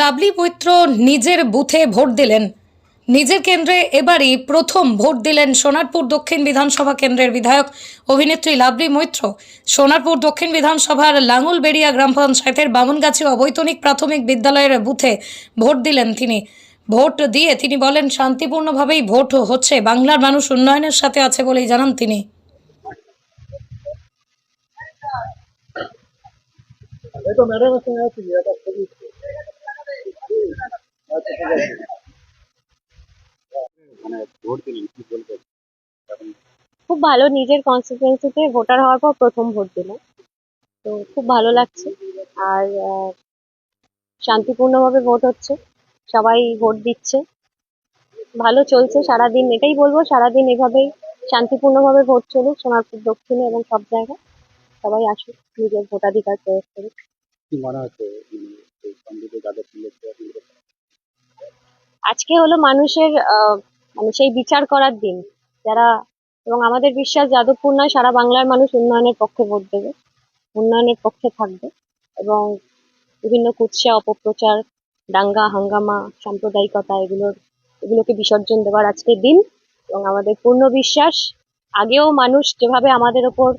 Lovely Maitra নিজের বুথে vote দিলেন। নিজের কেন্দ্রে এবারই প্রথম ভোট দিলেন সোনারপুর দক্ষিণ বিধানসভা কেন্দ্রের বিধায়ক অভিনেত্রী লাভলি মৈত্র। সোনারপুর দক্ষিণ বিধানসভার লাঙ্গুলবেড়িয়া গ্রাম পঞ্চায়েতের বামনগাছি অবৈতনিক প্রাথমিক বিদ্যালয়ের বুথে ভোট দিলেন তিনি। ভোট দিয়ে তিনি বলেন, শান্তিপূর্ণভাবেই ভোট হচ্ছে, বাংলার মানুষ উন্নয়নের সাথে আছে বলেই জানান তিনি। এই তো ম্যাডামের সঙ্গে বলবেন এখন খুব ভালো নিজের কনস্টিটুয়েন্সিতে ভোটার হওয়ার পর প্রথম ভোট দিলাম। তো খুব ভালো লাগছে। আর শান্তিপূর্ণভাবে ভোট হচ্ছে। সবাই ভোট দিচ্ছে। ভালো চলছে সারাদিন। এটাই বলব, সারাদিন এভাবেই শান্তিপূর্ণভাবে ভোট চলুক, সোনারপুর দক্ষিণে এবং সব জায়গায়। সবাই আসুক, নিজের ভোটাধিকার প্রয়োগ করুক। কি মনে হচ্ছে আজকে হলো মানুষের মানে সেই বিচার করার দিন। যারা, এবং আমাদের বিশ্বাস যাদবপুর নয়, সারা বাংলার মানুষ উন্নয়নের পক্ষে ভোট দেবে, উন্নয়নের পক্ষে থাকবে, এবং বিভিন্ন কুৎসা, অপপ্রচার, দাঙ্গা, হাঙ্গামা, সাম্প্রদায়িকতা, এগুলোর, এগুলোকে বিসর্জন দেওয়ার আজকের দিন, এবং আমাদের পূর্ণ বিশ্বাস, আগেও মানুষ যেভাবে আমাদের ওপর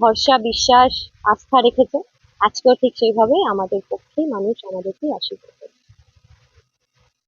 ভরসা, বিশ্বাস, আস্থা রেখেছে আজকেও ঠিক সেইভাবে আমাদের পক্ষে মানুষ আমাদেরকে আশীর্বাদ করবে।